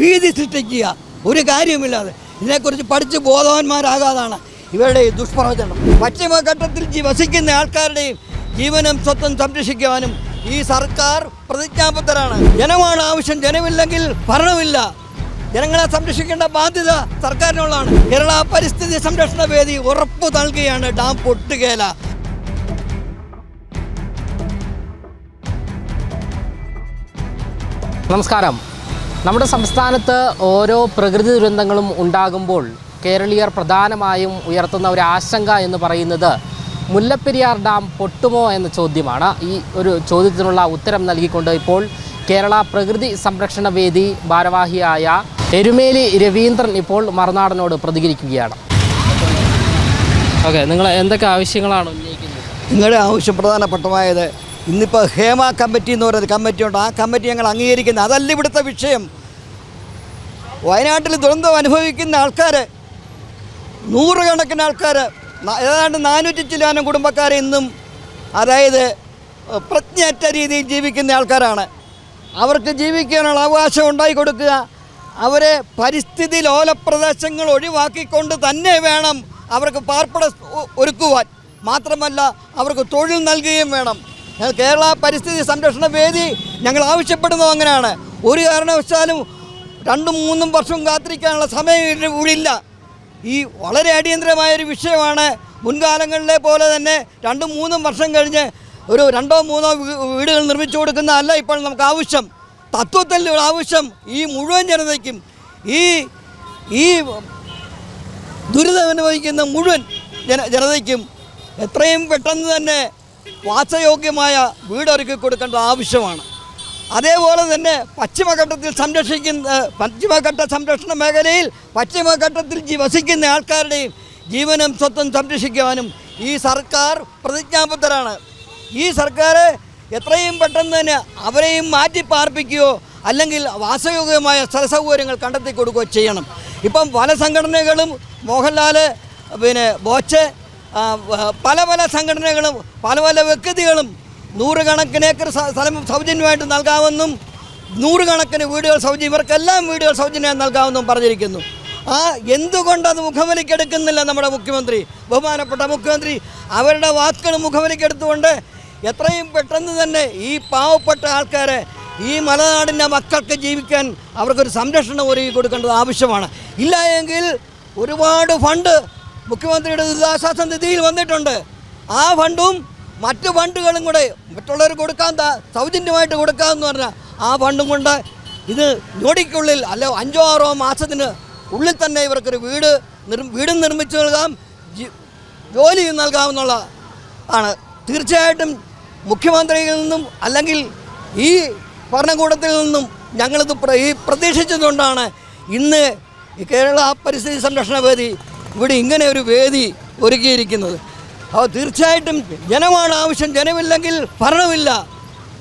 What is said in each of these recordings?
ഭീതി സൃഷ്ടിക്കുക. ഒരു കാര്യമില്ലാതെ ഇതിനെക്കുറിച്ച് പഠിച്ച് ബോധവാന്മാരാകാതാണ് ഇവരുടെ ഈ ദുഷ്പ്രവചനം. പശ്ചിമഘട്ടത്തിൽ വസിക്കുന്ന ആൾക്കാരുടെയും ജീവനും സ്വത്തും സംരക്ഷിക്കുവാനും ഈ സർക്കാർ പ്രതിജ്ഞാബദ്ധരാണ്. ജനമാണ് ആവശ്യം. ജനമില്ലെങ്കിൽ ഭരണമില്ല ജനങ്ങളെ സംരക്ഷിക്കേണ്ട ബാധ്യത സർക്കാരിനുള്ളതാണ്. കേരള പരിസ്ഥിതി സംരക്ഷണ വേദി ഉറപ്പു നൽകുകയാണ് ഡാം പൊട്ടുകേല. നമസ്കാരം. നമ്മുടെ സംസ്ഥാനത്ത് ഓരോ പ്രകൃതി ദുരന്തങ്ങളും ഉണ്ടാകുമ്പോൾ കേരളീയർ പ്രധാനമായും ഉയർത്തുന്ന ഒരു ആശങ്ക എന്ന് പറയുന്നത് മുല്ലപ്പെരിയാർ ഡാം പൊട്ടുമോ എന്ന ചോദ്യമാണ്. ഈ ഒരു ചോദ്യത്തിനുള്ള ഉത്തരം നൽകിക്കൊണ്ട് ഇപ്പോൾ കേരള പ്രകൃതി സംരക്ഷണ വേദി ഭാരവാഹിയായ എരുമേലി രവീന്ദ്രൻ ഇപ്പോൾ മറുനാടനോട് പ്രതികരിക്കുകയാണ്. ഓക്കെ നിങ്ങൾ എന്തൊക്കെ ആവശ്യങ്ങളാണ് ഉന്നയിക്കുന്നത്? നിങ്ങളുടെ ആവശ്യം പ്രധാനപ്പെട്ടമായത് ഇന്നിപ്പോൾ ഹേമ കമ്മിറ്റി എന്ന് പറയുന്ന കമ്മിറ്റിയുണ്ട്. ആ കമ്മിറ്റി ഞങ്ങൾ അംഗീകരിക്കുന്നത് അതല്ല ഇവിടുത്തെ വിഷയം. വയനാട്ടിൽ ദുരന്തം അനുഭവിക്കുന്ന ആൾക്കാർ നൂറുകണക്കിന് ആൾക്കാർ ഏതാണ്ട് നാനൂറ്റി ചില്ലാനം കുടുംബക്കാർ ഇന്നും അതായത് പ്രജ്ഞയറ്റ രീതിയിൽ ജീവിക്കുന്ന ആൾക്കാരാണ്. അവർക്ക് ജീവിക്കാനുള്ള അവകാശം ഉണ്ടായി കൊടുക്കുക. അവരെ പരിസ്ഥിതി ലോല പ്രദേശങ്ങൾ ഒഴിവാക്കിക്കൊണ്ട് തന്നെ വേണം അവർക്ക് പാർപ്പിട ഒരുക്കുവാൻ. മാത്രമല്ല അവർക്ക് തൊഴിൽ നൽകുകയും വേണം. കേരള പരിസ്ഥിതി സംരക്ഷണ വേദി ഞങ്ങൾ ആവശ്യപ്പെടുന്നത് അങ്ങനെയാണ്. ഒരു കാരണവശാലും രണ്ടും മൂന്നും വർഷവും കാത്തിരിക്കാനുള്ള സമയം ഇല്ല. ഈ വളരെ അടിയന്തരമായൊരു വിഷയമാണ് മുൻകാലങ്ങളിലെ പോലെ തന്നെ രണ്ടും മൂന്നും വർഷം കഴിഞ്ഞ് ഒരു രണ്ടോ മൂന്നോ വീടുകൾ നിർമ്മിച്ചു കൊടുക്കുന്ന അല്ല ഇപ്പോൾ നമുക്ക് ആവശ്യം. തത്വത്തിൽ ആവശ്യം ഈ മുഴുവൻ ജനതയ്ക്കും. ഈ ഈ ദുരിതമനുഭവിക്കുന്ന മുഴുവൻ ജന ജനതയ്ക്കും. എത്രയും പെട്ടെന്ന് തന്നെ വാസയോഗ്യമായ വീടൊരുക്കി കൊടുക്കേണ്ട ആവശ്യമാണ്. അതേപോലെ തന്നെ പശ്ചിമഘട്ടത്തിൽ സംരക്ഷിക്കുന്ന പശ്ചിമഘട്ട സംരക്ഷണ മേഖലയിൽ പശ്ചിമഘട്ടത്തിൽ വസിക്കുന്ന ആൾക്കാരുടെയും ജീവനും സ്വത്തും സംരക്ഷിക്കുവാനും ഈ സർക്കാർ പ്രതിജ്ഞാബദ്ധരാണ്. ഈ സർക്കാർ എത്രയും പെട്ടെന്ന് തന്നെ അവരെയും മാറ്റി പാർപ്പിക്കുകയോ അല്ലെങ്കിൽ വാസയോഗ്യമായ സ്ഥലസൗകര്യങ്ങൾ കണ്ടെത്തി കൊടുക്കുകയോ ചെയ്യണം. ഇപ്പം പല സംഘടനകളും മോഹൻലാൽ പിന്നെ ബോച്ച് പല പല സംഘടനകളും പല പല വ്യക്തികളും നൂറുകണക്കിന് ഏക്കർ സ്ഥലം സൗജന്യമായിട്ട് നൽകാമെന്നും നൂറുകണക്കിന് വീടുകൾ സൗജന്യം ഇവർക്കെല്ലാം വീടുകൾ സൗജന്യമായി നൽകാമെന്നും പറഞ്ഞിരിക്കുന്നു. ആ എന്തുകൊണ്ട് അത് മുഖവിലക്കെടുക്കുന്നില്ല നമ്മുടെ മുഖ്യമന്ത്രി? ബഹുമാനപ്പെട്ട മുഖ്യമന്ത്രി അവരുടെ വാക്കുകൾ മുഖവലിക്കെടുത്തുകൊണ്ട് എത്രയും പെട്ടെന്ന് തന്നെ ഈ പാവപ്പെട്ട ആൾക്കാരെ ഈ മലനാടിന്റെ മക്കൾക്ക് ജീവിക്കാൻ അവർക്കൊരു സംരക്ഷണം ഒരുക്കി കൊടുക്കേണ്ടത് ആവശ്യമാണ്. ഇല്ല ഒരുപാട് ഫണ്ട് മുഖ്യമന്ത്രിയുടെ ദുരിതാശ്വാസ നിധിയിൽ വന്നിട്ടുണ്ട്. ആ ഫണ്ടും മറ്റു ഫണ്ടുകളും കൂടെ മറ്റുള്ളവർ കൊടുക്കാൻ സൗജന്യമായിട്ട് കൊടുക്കാമെന്ന് പറഞ്ഞാൽ ആ ഫണ്ടും കൊണ്ട് ഇത് ഞൊടിക്കുള്ളിൽ അല്ല അഞ്ചോ ആറോ മാസത്തിന് ഉള്ളിൽ തന്നെ ഇവർക്കൊരു വീട് വീടും നിർമ്മിച്ചു നൽകാം ജോലിയും നൽകാമെന്നുള്ള ആണ്. തീർച്ചയായിട്ടും മുഖ്യമന്ത്രിയിൽ നിന്നും അല്ലെങ്കിൽ ഈ ഭരണകൂടത്തിൽ നിന്നും ഞങ്ങളിത് ഈ പ്രതീക്ഷിച്ചതുകൊണ്ടാണ് ഇന്ന് കേരള പരിസ്ഥിതി സംരക്ഷണ വേദി ഇവിടെ ഇങ്ങനെ ഒരു വേദി ഒരുക്കിയിരിക്കുന്നത്. അപ്പോൾ തീർച്ചയായിട്ടും ജനമാണ് ആവശ്യം. ജനമില്ലെങ്കിൽ ഭരണമില്ല.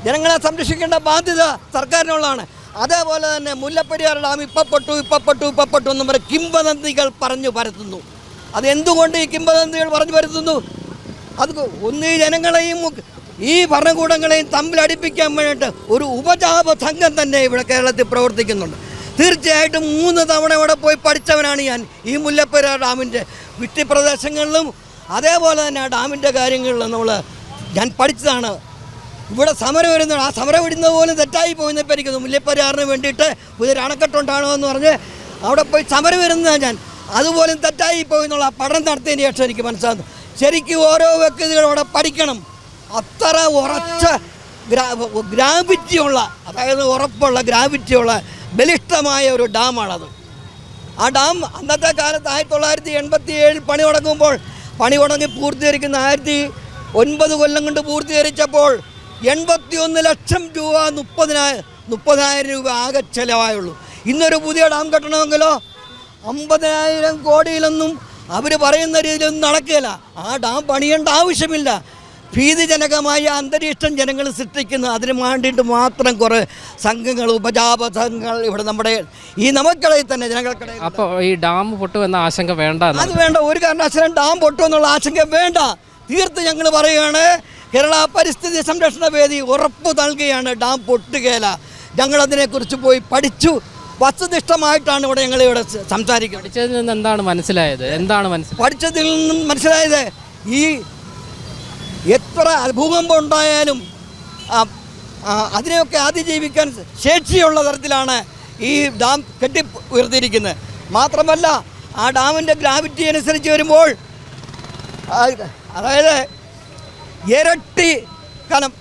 ജനങ്ങളെ സംരക്ഷിക്കേണ്ട ബാധ്യത സർക്കാരിനുള്ളതാണ്. അതേപോലെ തന്നെ മുല്ലപ്പെരിയാർ ഡാം ഇപ്പപ്പെട്ടു ഇപ്പപ്പെട്ടു ഇപ്പപ്പെട്ടു എന്ന് പറയും കിംവദന്തികൾ പറഞ്ഞു പരത്തുന്നു. അതെന്തുകൊണ്ട് ഈ കിംവദന്തികൾ പറഞ്ഞു പരത്തുന്നു? അത് ഒന്ന് ജനങ്ങളെയും ഈ ഭരണകൂടങ്ങളെയും തമ്മിലടിപ്പിക്കാൻ വേണ്ടിയിട്ട് ഒരു ഉപജാപ സംഘം തന്നെ ഇവിടെ കേരളത്തിൽ പ്രവർത്തിക്കുന്നുണ്ട്. തീർച്ചയായിട്ടും മൂന്ന് തവണ ഇവിടെ പോയി പഠിച്ചവനാണ് ഞാൻ. ഈ മുല്ലപ്പെര ഡാമിന്റെ വിട്ടിപ്രദേശങ്ങളിലും അതേപോലെ തന്നെ ആ ഡാമിന്റെ കാര്യങ്ങളിലും നമ്മൾ ഞാൻ പഠിച്ചതാണ്. ഇവിടെ സമരം വരുന്നത് ആ സമരം വിടുന്നത് പോലും തെറ്റായി പോയെന്നിപ്പോൾ എനിക്ക്. മുല്ലപ്പെരിയാറിന് വേണ്ടിയിട്ട് പുതിയൊരു അണക്കെട്ടുണ്ടാണോ എന്ന് പറഞ്ഞ് അവിടെ പോയി സമരം വരുന്നതാണ് ഞാൻ. അതുപോലും തെറ്റായി പോയി എന്നുള്ള പഠനം നടത്തിയതിന് ശേഷം എനിക്ക് മനസ്സിലാകുന്നു. ശരിക്കും ഓരോ വ്യക്തികളും അവിടെ പഠിക്കണം. അത്ര ഉറച്ച ഗ്രാ ഗ്രാവിറ്റിയുള്ള അതായത് ഉറപ്പുള്ള ഗ്രാവിറ്റിയുള്ള ബലിഷ്ഠമായ ഒരു ഡാമാണത്. ആ ഡാം അന്നത്തെ കാലത്ത് ആയിരത്തി തൊള്ളായിരത്തി എൺപത്തി ഏഴിൽ പണി തുടങ്ങുമ്പോൾ പണി തുടങ്ങി പൂർത്തീകരിക്കുന്ന ആയിരത്തി ഒൻപത് കൊല്ലം കൊണ്ട് പൂർത്തീകരിച്ചപ്പോൾ എൺപത്തിയൊന്ന് ലക്ഷം രൂപ മുപ്പതിനായിരം മുപ്പതിനായിരം രൂപ ആകെ ചിലവായുള്ളൂ. ഇന്നൊരു പുതിയ ഡാം കെട്ടണമെങ്കിലോ അമ്പതിനായിരം കോടിയിലൊന്നും അവർ പറയുന്ന രീതിയിലൊന്നും നടക്കില്ല ആ ഡാം പണിയേണ്ട ആവശ്യമില്ല. ഭീതിജനകമായ അന്തരീക്ഷം ജനങ്ങൾ സൃഷ്ടിക്കുന്നു. അതിന് വേണ്ടിയിട്ട് മാത്രം കുറേ സംഘങ്ങൾ ഉപജാപ സംഘങ്ങൾ ഇവിടെ നമ്മുടെ ഈ നമുക്കിടയിൽ തന്നെ ജനങ്ങൾക്കിടയിൽ അപ്പോൾ ഈ ഡാം പൊട്ടുമെന്ന ആശങ്ക വേണ്ട അത് വേണ്ട. ഒരു കാരണവശാലും ഡാം പൊട്ടുമെന്നുള്ള ആശങ്ക വേണ്ട. തീർത്ത് ഞങ്ങൾ പറയുകയാണ് കേരള പരിസ്ഥിതി സംരക്ഷണ വേദി ഉറപ്പ് നൽകുകയാണ് ഡാം പൊട്ടുകയില്ല ഞങ്ങളതിനെക്കുറിച്ച് പോയി പഠിച്ചു. വസ്തുനിഷ്ഠമായിട്ടാണ് ഇവിടെ ഞങ്ങൾ ഇവിടെ സംസാരിക്കുന്നത്. പഠിച്ചതിൽ നിന്ന് എന്താണ് മനസ്സിലായത്? എന്താണ് മനസ്സിലായത്? പഠിച്ചതിൽ നിന്നും മനസ്സിലായത് ഈ എത്ര ഭൂകമ്പം ഉണ്ടായാലും അതിനെയൊക്കെ അതിജീവിക്കാൻ ശേഷിയുള്ള തരത്തിലാണ് ഈ ഡാം കെട്ടി ഉയർത്തിയിരിക്കുന്നത്. മാത്രമല്ല ആ ഡാമിന്റെ ഗ്രാവിറ്റി അനുസരിച്ച് വരുമ്പോൾ അതായത് ഇരട്ടി കനം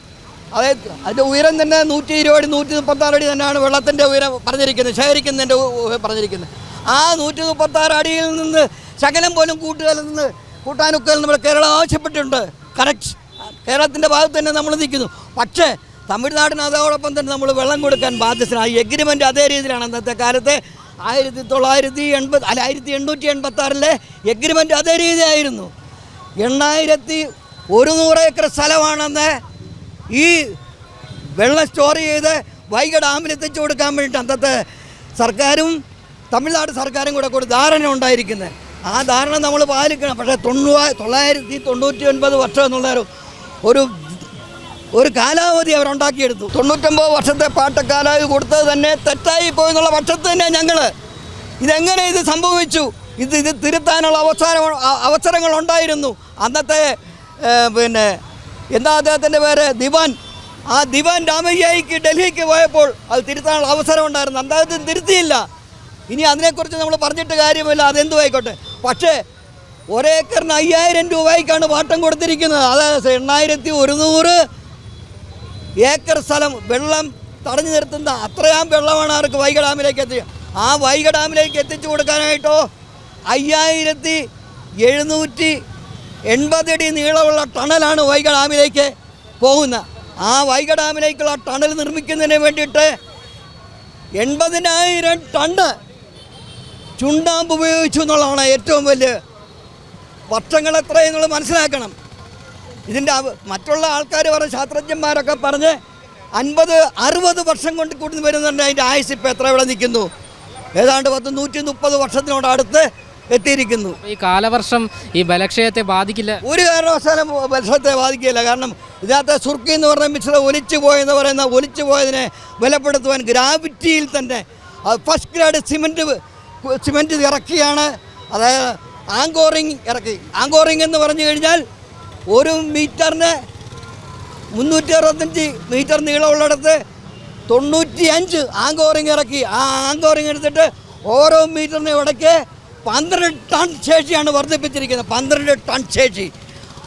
അതായത് അതിന്റെ ഉയരം തന്നെ നൂറ്റി ഇരുപത് അടി നൂറ്റി മുപ്പത്താറ് അടി തന്നെയാണ് വെള്ളത്തിന്റെ ഉയരം പറഞ്ഞിരിക്കുന്നത് ശേഖരിക്കുന്നതിന്റെ പറഞ്ഞിരിക്കുന്നത്. ആ നൂറ്റി മുപ്പത്താറ് അടിയിൽ നിന്ന് ശകലം പോലും കൂട്ടുകാരിൽ നിന്ന് കൂട്ടാനൊക്കെ നമ്മൾ കേരളം ആവശ്യപ്പെട്ടിട്ടുണ്ട്. കറക്റ്റ് കേരളത്തിന്റെ ഭാഗത്ത് തന്നെ നമ്മൾ നിൽക്കുന്നു. പക്ഷേ തമിഴ്നാടിന് അതോടൊപ്പം തന്നെ നമ്മൾ വെള്ളം കൊടുക്കാൻ ബാധ്യസ്ഥനായി എഗ്രിമെന്റ് അതേ രീതിയിലാണ് അന്നത്തെ കാലത്ത് ആയിരത്തി തൊള്ളായിരത്തി എൺപത് അല്ല ആയിരത്തി എണ്ണൂറ്റി എൺപത്തി ആറിലെ എഗ്രിമെന്റ് അതേ രീതിയായിരുന്നു. എണ്ണായിരത്തി ഒരുന്നൂറ് നൂറ് ഏക്കർ സ്ഥലമാണെന്ന് ഈ വെള്ളം സ്റ്റോർ ചെയ്ത് വൈഗ ഡാമിൽ എത്തിച്ചു കൊടുക്കാൻ വേണ്ടിയിട്ട് അന്നത്തെ സർക്കാരും തമിഴ്നാട് സർക്കാരും കൂടെ കൂടി ധാരണ ഉണ്ടായിരിക്കുന്നത്. ആ ധാരണ നമ്മൾ പാലിക്കണം. പക്ഷേ തൊണ്ണൂറ് തൊള്ളായിരത്തി തൊണ്ണൂറ്റി ഒൻപത് വർഷം എന്നുള്ള ഒരു- ഒരു കാലാവധി അവരുണ്ടാക്കിയെടുത്തു തൊണ്ണൂറ്റൊമ്പത് വർഷത്തെ പാട്ടക്കാലാവധി കൊടുത്തത് തന്നെ തെറ്റായി പോയി എന്നുള്ള പക്ഷത്ത് തന്നെ ഞങ്ങൾ ഇതെങ്ങനെ ഇത് സംഭവിച്ചു? ഇത് ഇത് തിരുത്താനുള്ള അവസരം അ- അവസരങ്ങൾ ഉണ്ടായിരുന്നു. അന്നത്തെ പിന്നെ എന്താ അദ്ദേഹത്തിന്റെ പേര്? ദിവാൻ. ആ ദിവാൻ രാമയ്യയ്ക്ക് ഡൽഹിക്ക് പോയപ്പോൾ അത് തിരുത്താനുള്ള അവസരം ഉണ്ടായിരുന്നു. അദ്ദേഹത്തിന് തിരുത്തിയില്ല. ഇനി അതിനെക്കുറിച്ച് നമ്മൾ പറഞ്ഞിട്ട് കാര്യമില്ല. അതെന്തു ആയിക്കോട്ടെ. പക്ഷേ ഒരേക്കറിന് അയ്യായിരം രൂപയ്ക്കാണ് വാട്ടം കൊടുത്തിരിക്കുന്നത്. അതായത് എണ്ണായിരത്തി ഒരുന്നൂറ് ഏക്കർ സ്ഥലം വെള്ളം തടഞ്ഞു നിർത്തുന്ന അത്രയാം വെള്ളമാണ് അവർക്ക് വൈഗ ഡാമിലേക്ക് എത്തി. ആ വൈഗ ഡാമിലേക്ക് എത്തിച്ചു കൊടുക്കാനായിട്ടോ അയ്യായിരത്തി എഴുന്നൂറ്റി എൺപതടി നീളമുള്ള ടണലാണ് വൈഗ ഡാമിലേക്ക് പോകുന്നത്. ആ വൈഗ ഡാമിലേക്കുള്ള ടണൽ നിർമ്മിക്കുന്നതിന് വേണ്ടിയിട്ട് എൺപതിനായിരം ടണ്ണ് ചുണ്ടാമ്പ് ഉപയോഗിച്ചു എന്നുള്ളതാണ് ഏറ്റവും വലിയ വർഷങ്ങൾ എത്രയെന്നുള്ളത് മനസ്സിലാക്കണം. ഇതിന്റെ മറ്റുള്ള ആൾക്കാർ പറഞ്ഞ ശാസ്ത്രജ്ഞന്മാരൊക്കെ പറഞ്ഞ് അൻപത് അറുപത് വർഷം കൊണ്ട് കൂടി വരുന്നുണ്ട് അതിന്റെ ആയുസ് ഇപ്പോൾ എത്ര ഇവിടെ നിൽക്കുന്നു. ഏതാണ്ട് പത്ത് നൂറ്റി മുപ്പത് വർഷത്തിനോട് അടുത്ത് എത്തിയിരിക്കുന്നു. ഈ കാലവർഷം ഈ ബലക്ഷയത്തെ ബാധിക്കില്ല. ഒരു കാരണവശാലും ബലക്ഷയത്തെ ബാധിക്കില്ല. കാരണം ഇതിനകത്ത് സുർക്കി എന്ന് പറഞ്ഞ മിശ്രം ഒലിച്ചു പോയെന്ന് പറയുന്ന ഒലിച്ചു പോയതിനെ ബലപ്പെടുത്തുവാൻ ഗ്രാവിറ്റിയിൽ തന്നെ ഫസ്റ്റ് ഗ്രേഡ് സിമെന്റ് സിമെന്റ് ഇറക്കിയാണ്. അതായത് ആങ്കോറിങ് ഇറക്കി. ആങ്കോറിങ് എന്ന് പറഞ്ഞു കഴിഞ്ഞാൽ ഒരു മീറ്ററിന് മുന്നൂറ്റി അറുപത്തഞ്ച് മീറ്റർ നീളമുള്ളിടത്ത് തൊണ്ണൂറ്റി അഞ്ച് ആങ്കോറിങ് ഇറക്കി. ആ ആങ്കോറിങ് എടുത്തിട്ട് ഓരോ മീറ്ററിന് ഇടയ്ക്ക് പന്ത്രണ്ട് ടൺ ശേഷിയാണ് വർദ്ധിപ്പിച്ചിരിക്കുന്നത്. പന്ത്രണ്ട് ടൺ ശേഷി.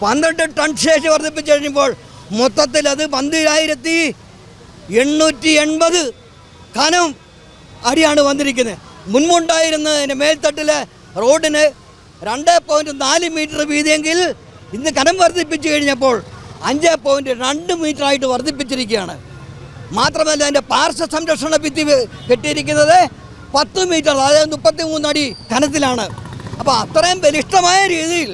പന്ത്രണ്ട് ടൺ ശേഷി വർദ്ധിപ്പിച്ചു കഴിയുമ്പോൾ മൊത്തത്തിൽ അത് പന്തിരായിരത്തി എണ്ണൂറ്റി എൺപത് കനം അടിയാണ് വന്നിരിക്കുന്നത്. മുൻപുണ്ടായിരുന്നതിന് മേൽത്തട്ടിൽ റോഡിന് രണ്ട് പോയിന്റ് നാല് മീറ്റർ വീതിയെങ്കിൽ ഇന്ന് കനം വർദ്ധിപ്പിച്ചു കഴിഞ്ഞപ്പോൾ അഞ്ച് പോയിന്റ് രണ്ട് മീറ്ററായിട്ട് വർദ്ധിപ്പിച്ചിരിക്കുകയാണ്. മാത്രമല്ല അതിന്റെ പാർശ്വ സംരക്ഷണ ഭിത്തി കെട്ടിയിരിക്കുന്നത് പത്ത് മീറ്റർ അതായത് മുപ്പത്തി മൂന്നടി കനത്തിലാണ്. അപ്പോൾ അത്രയും ബലിഷ്ടമായ രീതിയിൽ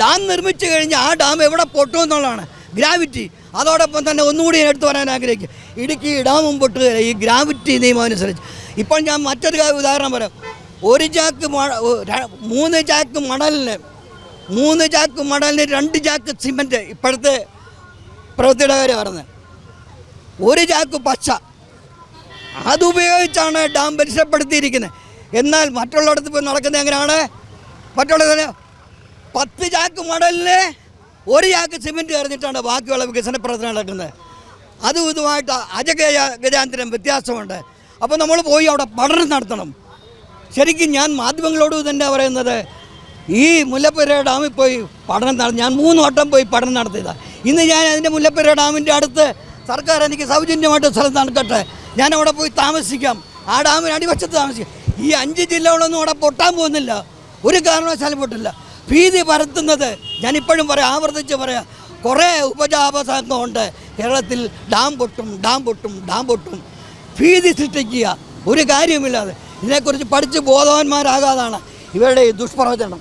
ഡാം നിർമ്മിച്ചു കഴിഞ്ഞാൽ ആ ഡാം എവിടെ പൊട്ടുമെന്നുള്ളതാണ് ഗ്രാവിറ്റി അതോടൊപ്പം തന്നെ ഒന്നുകൂടി എടുത്തു പറയാൻ ആഗ്രഹിക്കുക. ഇടുക്കി ഡാം മുമ്പോട്ട് ഈ ഗ്രാവിറ്റി നിയമം അനുസരിച്ച്. ഇപ്പോൾ ഞാൻ മറ്റൊരു ഉദാഹരണം പറയാം. ഒരു ചാക്ക് മൂന്ന് ചാക്ക് മണലിന് മൂന്ന് ചാക്ക് മണലിന് രണ്ട് ചാക്ക് സിമന്റ് ഇപ്പോഴത്തെ പ്രവൃത്തിയുടെ കാര്യം പറഞ്ഞത് ഒരു ചാക്ക് പച്ച. അതുപയോഗിച്ചാണ് ഡാം പരിസരപ്പെടുത്തിയിരിക്കുന്നത്. എന്നാൽ മറ്റുള്ളിടത്ത് പോയി നടക്കുന്നത് എങ്ങനെയാണ്? മറ്റുള്ള പത്ത് ചാക്ക് മണലിന് ഒരു ചാക്ക് സിമെന്റ് എറിഞ്ഞിട്ടാണ് ബാക്കിയുള്ള വികസന പ്രവർത്തനം നടക്കുന്നത്. അതും ഇതുമായിട്ട് അജഗജ ഗജാന്തരം വ്യത്യാസമുണ്ട്. അപ്പോൾ നമ്മൾ പോയി അവിടെ പഠനം നടത്തണം. ശരിക്കും ഞാൻ മാധ്യമങ്ങളോട് തന്നെ പറയുന്നത്? ഈ മുല്ലപ്പെരിയാർ ഡാമിൽ പോയി പഠനം നടത്തി ഞാൻ മൂന്ന് വട്ടം പോയി പഠനം നടത്തിയതാണ് ഇന്ന് ഞാൻ അതിന്റെ മുല്ലപ്പെരിയാർ ഡാമിന്റെ അടുത്ത് സർക്കാർ എനിക്ക് സൗജന്യമായിട്ട് സ്ഥലം നടക്കട്ടെ ഞാൻ അവിടെ പോയി താമസിക്കാം. ആ ഡാമിന് അടിവശത്ത് താമസിക്കാം. ഈ അഞ്ച് ജില്ലകളൊന്നും അവിടെ പൊട്ടാൻ പോകുന്നില്ല. ഒരു കാരണവശാലും പൊട്ടില്ല. ഭീതി പരത്തുന്നത് ഞാനിപ്പോഴും പറയാം ആവർത്തിച്ച് പറയാം. കുറേ ഉപജാപസംഘമുണ്ട് കേരളത്തിൽ ഡാം പൊട്ടും ഡാം പൊട്ടും ഡാം പൊട്ടും. ഭീതി സൃഷ്ടിക്കുക. ഒരു കാര്യവുമില്ലാതെ. ഇതിനെക്കുറിച്ച് പഠിച്ച് ബോധവാന്മാരാകാതാണ് ഇവരുടെ ഈ ദുഷ്പ്രവചനം.